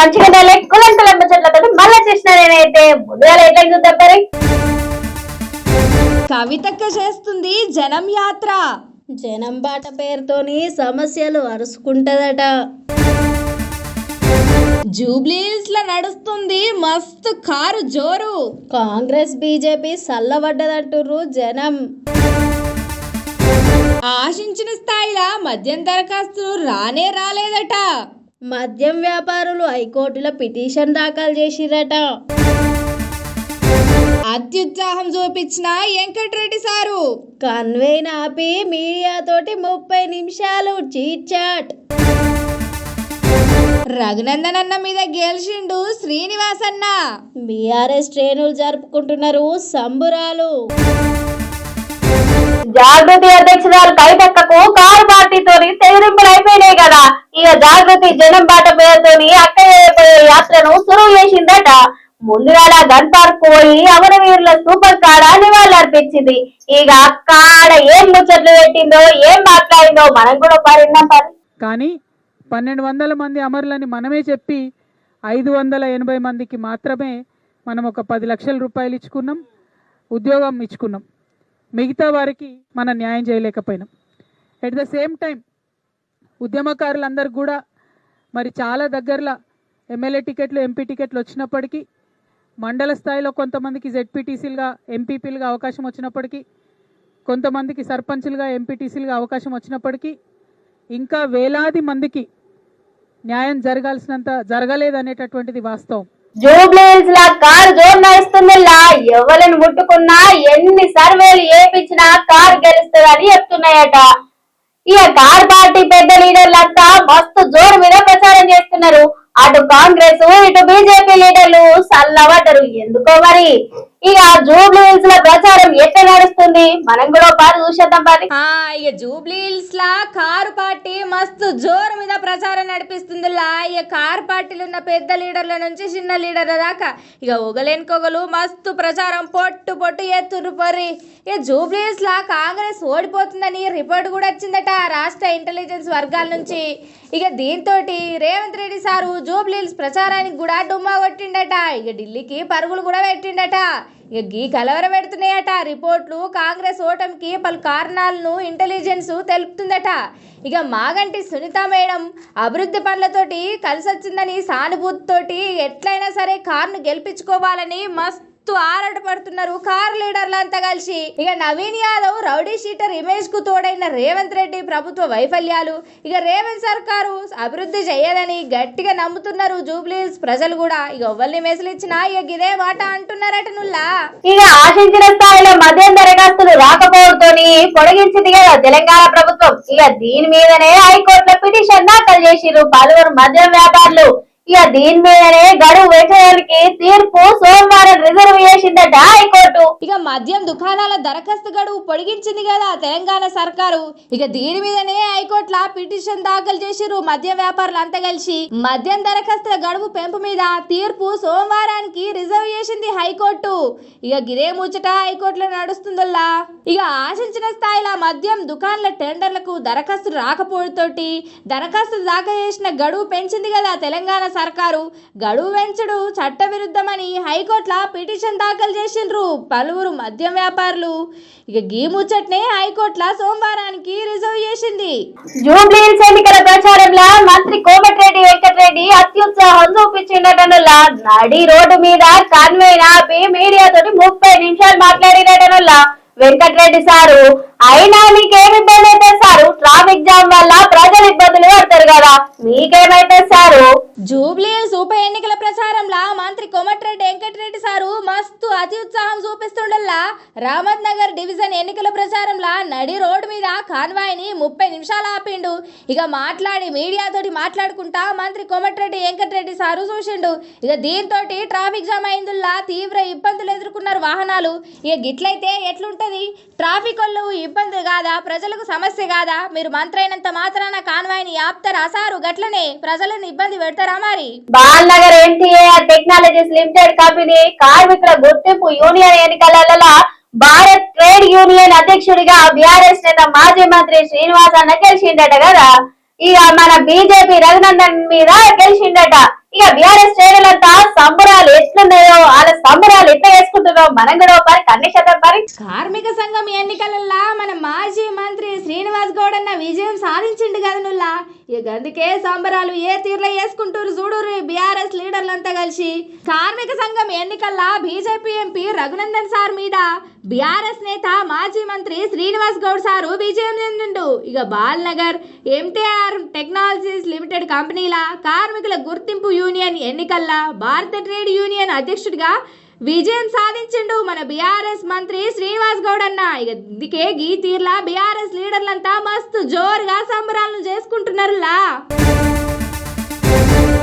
మంచిగా కులంకల ముచ్చట్లతో మళ్ళీ చేసిన నేనైతే ముందుగా ఎట్లా చూద్దాం మరి. కవితక్క చేస్తుంది జనం యాత్ర. జనం బాట పేరుతోని సమస్యలు అరుసుకుంటదట. జూబ్లీస్లో నడుస్తుంది మస్తు కారు జోరు. కాంగ్రెస్ బీజేపీ సల్లబడ్డదంటుర్రు జనం. ఆశించిన స్థాయిలో మద్యం దరఖాస్తులు రానే రాలేదట. మద్యం వ్యాపారులు హైకోర్టులో పిటిషన్ దాఖలు చేసిరట. అత్యుత్సాహం చూపించిన వెంకటరెడ్డి సారు కన్వేన్ ఆపి మీడియాతోటి ముప్పై నిమిషాలు చీట్ చాట్ రఘునందన్ అన్న మీద గెలిచిండు శ్రీనివాస్ అన్న. బీఆర్ఎస్ ట్రైనులు జరుపుకుంటున్నారు సంబురాలు. జాగృతి అధ్యక్షురాలు కవితక్కకు కారు పార్టీతో తెగిరింపులు అయిపోయినాయి ఇక జాగృతి జనం బాట పేరుతోని అక్కడ యాత్రను సురువు చేసిందట. ముందుగాడ గన్ పార్క్ పోయి అమరవీరుల సూపర్ కాడ నివాళులు అర్పించింది. ఇక అక్కడ ఏం ముచ్చట్లు పెట్టిందో ఏం మాట్లాడిందో మనం కూడా పరిన్నాం కానీ పన్నెండు వందల మంది అమరులని మనమే చెప్పి ఐదు వందల ఎనభై మందికి మాత్రమే మనం ఒక పది లక్షల రూపాయలు ఇచ్చుకున్నాం ఉద్యోగం ఇచ్చుకున్నాం. మిగతా వారికి మనం న్యాయం చేయలేకపోయినాం. ఎట్ ద సేమ్ టైం ఉద్యమకారులందరూ కూడా మరి చాలా దగ్గరలో ఎమ్మెల్యే టికెట్లు ఎంపీ టికెట్లు వచ్చినప్పటికీ మండల స్థాయిలో కొంతమందికి జెడ్పీటీసీలుగా ఎంపీపీలుగా అవకాశం వచ్చినప్పటికీ కొంతమందికి సర్పంచ్లుగా ఎంపీటీసీలుగా అవకాశం వచ్చినప్పటికీ ఇంకా వేలాది మందికి న్యాయం జరగాల్సినంత జరగలేదనేటటువంటిది వాస్తవం. జూబ్లీహిల్స్ లా కారు జోరు ఎవరిని ముట్టుకున్నా ఎన్ని సర్వేలు ఏపించినా కారు గెలుస్తుందని చెప్తున్నాయట. ఇక కార్ పార్టీ పెద్ద లీడర్లంతా మస్తు జోరు మీద ప్రచారం చేస్తున్నారు. అటు కాంగ్రెస్ ఇటు బీజేపీ లీడర్లు సల్లబడ్డరు. ఎందుకో మరి? ఇక జూబ్లీహిల్స్లో ప్రచారం ఎట్లా నడుస్తుంది? మనం కూడా పాటు చూసేద్దాం మరి ఇక జూబ్లీ హిల్స్ లా కారు పార్టీ మస్తు జోరు మీద ప్రచారం నడిపిస్తుందిలా ఇక కారు పార్టీలు ఉన్న పెద్ద లీడర్ల నుంచి చిన్న లీడర్ల దాకా ఇక ఒగలేనుకొగలు మస్తు ప్రచారం పొట్టు పొట్టు ఎత్తురు పొర్రి. ఇక జూబ్లీస్ లా కాంగ్రెస్ ఓడిపోతుందని రిపోర్ట్ కూడా వచ్చిందట రాష్ట్ర ఇంటెలిజెన్స్ వర్గాల నుంచి. ఇక దీంతో రేవంత్ రెడ్డి సారు జూబ్లీస్ ప్రచారానికి కూడా డుమ్మా కొట్టిండట. ఇక ఢిల్లీకి పరుగులు కూడా పెట్టిండట. ఇక గీ కలవర పెడుతున్నాయట. రిపోర్ట్లు కాంగ్రెస్ ఓటమికి పలు కారణాలను ఇంటెలిజెన్స్ తెలుపుతుందట. ఇక మాగంటి సునీత మేడం అభివృద్ధి పనులతోటి కలిసొచ్చిందని సానుభూతితోటి ఎట్లయినా సరే కారును గెలిపించుకోవాలని మస్తు ఆరాట పడుతున్నారు కార్ లీడర్లు అంతా కలిసి. ఇక నవీన్ యాదవ్ రౌడీ షీటర్ ఇమేజ్కు తోడైన రేవంత్ రెడ్డి ప్రభుత్వ వైఫల్యాలు. ఇక రేవంత్ సర్కారు అభివృద్ధి చేయదని గట్టిగా నమ్ముతున్నారు జూబ్లీస్ ప్రజలు కూడా. ఇక ఒవ్వల్ని మెసలు ఇచ్చినా ఇక ఇదే మాట అంటున్నారట నుల్లా ఇక ఆశించిన స్థాయిలో మద్యం దరఖాస్తులు రాకపోవడంతోని పొడిగించింది కదా తెలంగాణ ప్రభుత్వం. ఇక దీని మీదనే హైకోర్టులో పిటిషన్ దాఖలు చేసిరు పలువురు మద్యం వ్యాపారులు. ఇక దీని మీదనే గడువు వేసేదానికి తీర్పు సోమవారం రిజర్వ్ చేసిందట హైకోర్టు. ఇక మద్యం దుకాణాల దరఖాస్తు గడువు పొడిగించింది కదా తెలంగాణ సర్కారు. ఇక దీని మీదనే హైకోర్టుల పిటిషన్ దాఖలు చేసిరు మద్యం వ్యాపారులు అంతా కలిసి. మద్యం దరఖాస్తుల గడువు పెంపు మీద తీర్పు సోమవారానికి రిజర్వ్ చేసింది హైకోర్టు. ఇక గిదే ముచ్చట హైకోర్టులో నడుస్తుందల్లా. ఇక ఆశించిన స్థాయిలో మద్యం దుకాణాల టెండర్లకు దరఖాస్తు రాకపోవడంతోటి దరఖాస్తు దాఖలు చేసిన గడువు పెంచింది కదా తెలంగాణ సర్కారు గడువు పెంచుడు చట్టవిరుద్ధమని హైకోర్టుల పిటిషన్ దాఖలు చేసిండ్రు పలువురు మద్యం వ్యాపారులు. ఇక గీ ముచ్చట్నే హైకోర్టుల సోమవారానికి రిజర్వ్ చేసింది. జూబ్లీహిల్స్ ఎన్నికల ప్రచారంలో మంత్రి కోమటిరెడ్డి వెంకటరెడ్డి అత్యుత్సాహం చూపించిండటనులా నడి రోడ్డు మీద కన్వే ఆపి మీడియాతో ముప్పై నిమిషాలు మాట్లాడినటనులా వెంకటరెడ్డి సారు అయినా మీకేం ఇబ్బంది అయితే సారు? ట్రాఫిక్ జామ్ వల్ల ప్రజలు ఇబ్బందులు పడతారు కదా. మీకేమైతే సారు? జూబ్లీహిల్స్ ఉప ఎన్నికల ప్రచారంలా మంత్రి కోమటిరెడ్డి వెంకటరెడ్డి సారు మస్తు అతి ఉత్సాహం చూపిస్తుండల్లా రామత్ నగర్ డివిజన్ ఎన్నికల ప్రచారంలా నడి రోడ్డు మీద కాన్వాయ్ని ముప్పై నిమిషాలు ఆపిండు. ఇక మాట్లాడి మీడియాతోటి మాట్లాడుకుంటా మంత్రి కోమటిరెడ్డి వెంకటరెడ్డి సారు చూసిండు. ఇక దీంతో ట్రాఫిక్ జామ్ అయిందుల్లా తీవ్ర ఇబ్బందులు ఎదుర్కొన్నారు వాహనాలు. ఇక గిట్లయితే ఎట్లుంటది? ట్రాఫిక్ వాళ్ళు ఇబ్బంది కాదా? ప్రజలకు సమస్య కాదా? మీరు మంత్రి అయినంత మాత్రాన కాన్వాయ్ని ఆపుతారా సారు గట్లనే ప్రజలను ఇబ్బంది పెడతారా మరి? Balanagar NTR technologies limited company కార్మికుల గుర్తింపు యూనియన్ ఎన్నికలలో భారత్ ట్రేడ్ యూనియన్ అధ్యక్షుడిగా బీఆర్ఎస్ నేత మాజీ మంత్రి శ్రీనివాస్ అన్న గెలిచిండట కదా? ఇక మన బీజేపీ రఘునందన్ మీద గెలిచిండట. ఇక బీఆర్ఎస్ శ్రేణులంతా సంబరాలు ఎట్లున్నాయో వాళ్ళ సంబరాలు ఎట్లా మనం కూడా ఒకసారి కన్నీసేద్దాం మరి కార్మిక సంఘం ఎన్నికలల్లా మన మాజీ మంత్రి శ్రీనివాస్ గౌడ్ అన్న విజయం సాధించిండు కదా నుల్లా. ఇక అందుకే సంబరాలు ఏ తీర్లో వేసుకుంటారు చూడరు బీఆర్ఎస్ లీడర్లంతా కలిసి. కార్మిక సంఘం ఎన్నికల్లా బీజేపీ ఎంపీ రఘునందన్ సార్ మీద బీఆర్ఎస్ నేత మాజీ మంత్రి శ్రీనివాస్ గౌడ్ సారు విజయం చెందిండు. ఇక బాల్నగర్ ఎంటీఆర్ టెక్నాలజీస్ లిమిటెడ్ కంపెనీల కార్మికుల గుర్తింపు యూనియన్ ఎన్నికల్లా భారత ట్రేడ్ యూనియన్ అధ్యక్షుడిగా విజయం సాధించిండు మన బీఆర్ఎస్ మంత్రి శ్రీనివాస్ గౌడ్ అన్న. ఇక దికే గీ తీర్లా బీఆర్ఎస్ లీడర్లంతా మస్తు జోరుగా సంబరాలను చేసుకుంటున్నారులా.